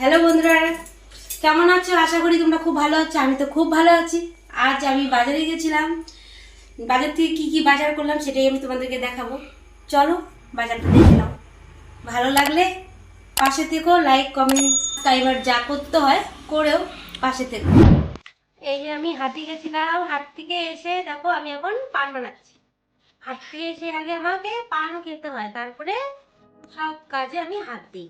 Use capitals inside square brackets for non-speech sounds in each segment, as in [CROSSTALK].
Hello বন্ধুরা। কেমন আছো? আশা করি তোমরা খুব ভালো আছো। আমি তো খুব ভালো আছি। আজ আমি বাজারে গেছিলাম। বাজার থেকে কি কি বাজার করলাম সেটাই আমি তোমাদেরকে দেখাবো। চলো, বাজারটা দেখে নাও। ভালো লাগলে পাশে থেকেও লাইক কমেন্ট সাবস্ক্রাইবার যা করতে হয়, করেও পাশে থেকো। এই যে আমি হাতি গেছিলাম, হাট থেকে এসে দেখো আমি এখন পান বানাচ্ছি। হাট থেকে এসে আগে আমাকে পানও খেতে হয়, তারপরে সব কাজে আমি হাত দিই।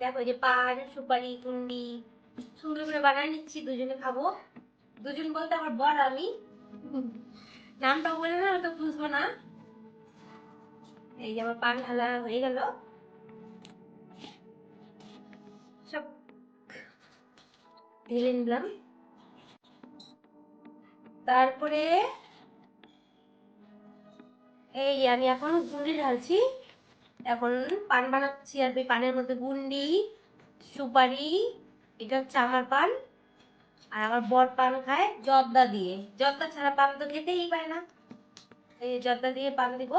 দেখো যে পান, সুপারি, কুন্ডি, সুন্দর করে বানিয়ে নিচ্ছি, দুজনে খাব। দুজন বলতে আমার বর, আমি। নামটা বলে না তো বুঝব না। এই যে আমার পান ঢালা হয়ে গেল। সব ঢেলে নিলাম। তারপরে এই আমি এখন গুন্ডি ঢালছি। এখন পান বানাচ্ছি আর ওই পানের মধ্যে গুন্ডি, সুপারি, এটা হচ্ছে আমার পান আর আমার বর পান খায় জর্দা দিয়ে। জর্দা ছাড়া পান তো খেতেই পায় না। এই জর্দা দিয়ে পান দিব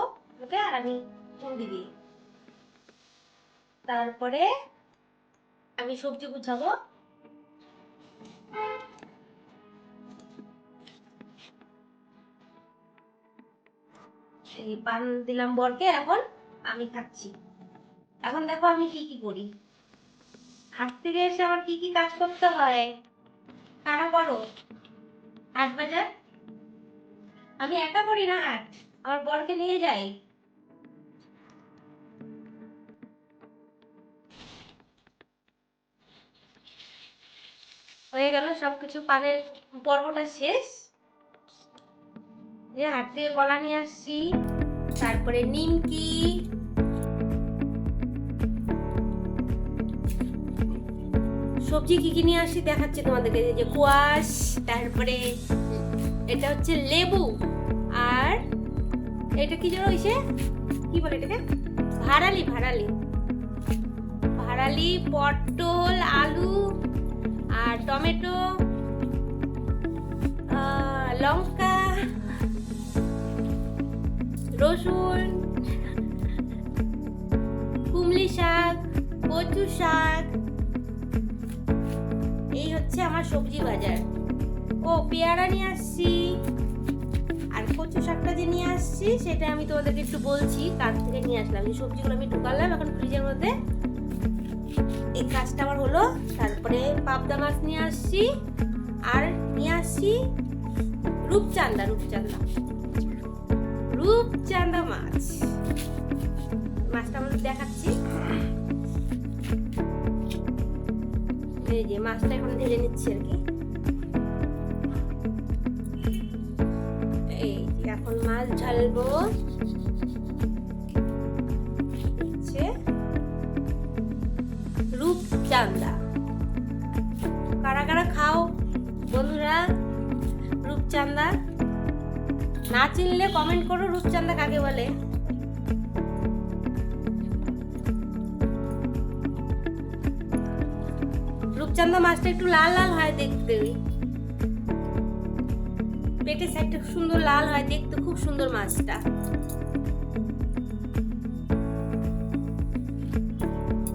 ওকে, আর আমি গুন্ডি দিই তারপরে আমি সবজি গুছাবো। এই পান দিলাম বরকে, এখন আমি খাচ্ছি এখন দেখো আমি কি কি করি। হাট থেকে এসে আমার কি কি কাজ করতে হয়? কারা করো হাট বাজার? আমি একা করি না হাট। আমার বরকে নিয়ে যাই। হয়ে গেল সবকিছু পানের পর্বটা শেষ। যে থেকে কলা নিয়ে আসছি। তারপরে নিমকি। সবজি কি কি নিয়ে আসি দেখাচ্ছি তোমাদেরকে যে কোয়াশ, তারপরে এটা হচ্ছে লেবু আর এটা কি যেন হয়েছে কি বলে এটাকে? ভাড়ালি ভাড়ালি ভাড়ালি পটল, আলু আর টমেটো লঙ্কা, রসুন, কুমলি শাক কচু শাক এই হচ্ছে আমার সবজি বাজার। ও, পেয়ারা নিয়ে আসছি। আর কচু শাকটা যে নিয়ে আসছি, সেটা আমি তোমাদেরকে একটু বলছি কার থেকে নিয়ে আসলাম। এই সবজিগুলো আমি ঢুকালাম এখন ফ্রিজের মধ্যে। এই কাজটা আমার হলো, তারপরে পাবদা মাছ নিয়ে আসছি, আর নিয়ে আসছি রূপচান্দা রূপচান্দা রূপচান্দা মাছ। মাছটা আমাদের দেখাচ্ছি। মাছটা এখন ঢেলে নিচ্ছি আর কি। এই এখন মাছ ঢালবো রূপচান্দা কারা কারা খাও বন্ধুরা রূপচান্দা না চিনলে কমেন্ট করো রূপচান্দা কাকে বলে? রূপচান্দা মাছটা একটু লাল লাল হয় দেখতে। পেটের সাইডটা সুন্দর লাল হয় দেখতে, খুব সুন্দর মাছটা।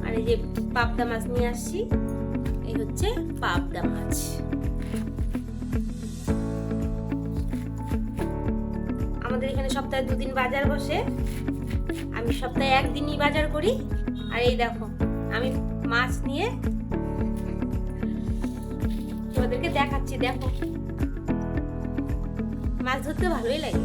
আর এই যে পাবদা মাছ নিয়ে আসছি, এই হচ্ছে পাবদা মাছ। আমাদের এখানে সপ্তাহে দুদিন বাজার বসে। আমি সপ্তাহে একদিনই বাজার করি। আর এই দেখো, আমি মাছ নিয়ে তোমাদেরকে দেখাচ্ছি, দেখো। মাছ ধরতে ভালোই লাগে।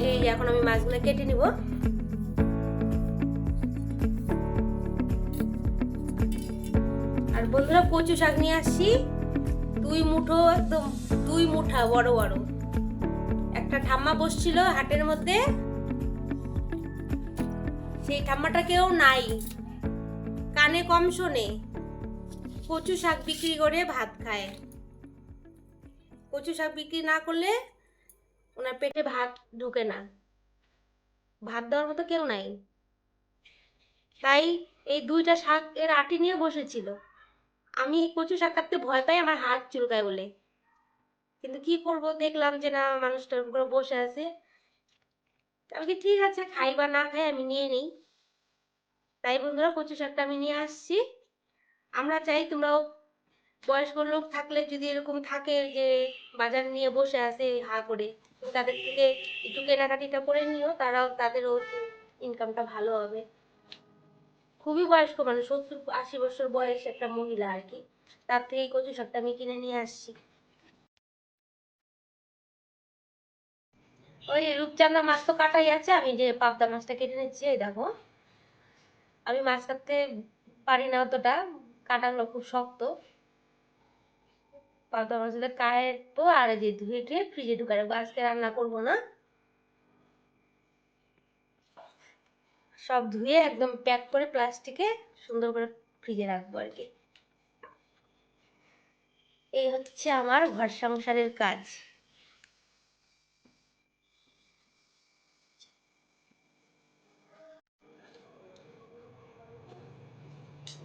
এই, এখন আমি মাছগুলো কেটে নিব। আর বন্ধুরা, কচু শাক নিয়ে আসছি। দুই মুঠো, একদম দুই মুঠা, বড় বড়। একটা ঠাম্মা বসছিল হাটের মধ্যে। সেই ঠাম্মাটা কেউ নাই। কানে কম শোনে, কচু শাক বিক্রি করে ভাত খায়। কচু শাক বিক্রি না করলে ওনার পেটে ভাত ঢুকে না। ভাত দেওয়ার মতো কেউ নাই। তাই এই দুইটা শাক এর আটি নিয়ে বসেছিল। আমি কচু শাক কাটতে ভয় পাই, আমার হাত চুলকায় বলে। কিন্তু কি করব, দেখলাম যে না মানুষটার উপরে বসে আছে। আমি ঠিক আছে খাই বা না খাই, আমি নিয়ে নিই। তাই বন্ধুরা, কচু শাকটা আমি নিয়ে আসছি। আমরা চাই তোমরাও বয়স্ক লোক থাকলে যদি এরকম থাকে যে বাজার নিয়ে বসে আছে হা করে তাদের থেকে একটু কেনাকাটিটা করে নিও, তারাও, তাদেরও ইনকামটা ভালো হবে। খুবই বয়স্ক মানে সত্তর আশি বছর বয়স একটা মহিলা আর কি, তার থেকে কচু শাকটা আমি কিনে নিয়ে আসছি। ওই রূপচাঁদা মাছ তো কাটাই আছে, আমি যে পাবদা মাছটা কেটে নিচ্ছি, এই দেখো। আমি মাছ কাটতে পারি না অতটা, কাটাগুলো খুব শক্ত। পাবদা মাছগুলো কাটবো আর যে ধুয়ে টুয়ে ফ্রিজে ঢুকাই রাখব, আজকে রান্না করব না। সব ধুয়ে একদম প্যাক করে প্লাস্টিকে সুন্দর করে ফ্রিজে রাখব আর কি। এই হচ্ছে আমার ঘর সংসারের কাজ।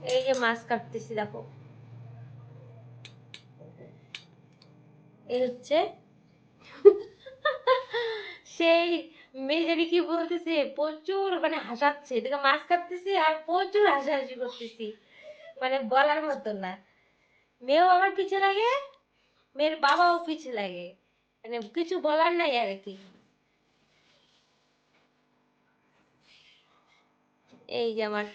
এই যে মাছ কাটতেছি, দেখো। এই হচ্ছে [LAUGHS] সেই কি বলতেছে, প্রচুর মানে হাসাচ্ছে। এদিকে মাছ কাটতেছি আর প্রচুর হাসাহাসি করতেছি। মানে বলার মতো না। মেয়েও আমার পিছে লাগে, মেয়ের বাবাও পিছে লাগে। মানে কিছু বলার নাই আর কি। এই যে আমার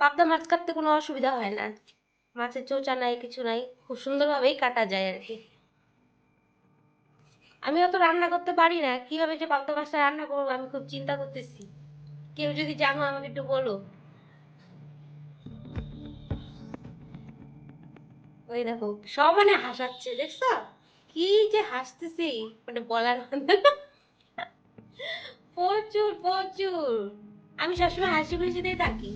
পাবদা মাছ কাটতে কোনো অসুবিধা হয় না। মাছের চোচা নাই, কিছু নাই, খুব সুন্দরভাবেই কাটা যায় আর কি। আমি অত রান্না করতে পারি না, কীভাবে যে পাবদা মাছটা রান্না করব আমি খুব চিন্তা করতেছি। কেউ যদি জানো আমাকে একটু বলো। ওই দেখো, সব মানে হাসাচ্ছে, দেখছ? কি যে হাসতেছি মানে বলার প্রচুর প্রচুর। আমি সবসময় হাসি খুশিতেই থাকি।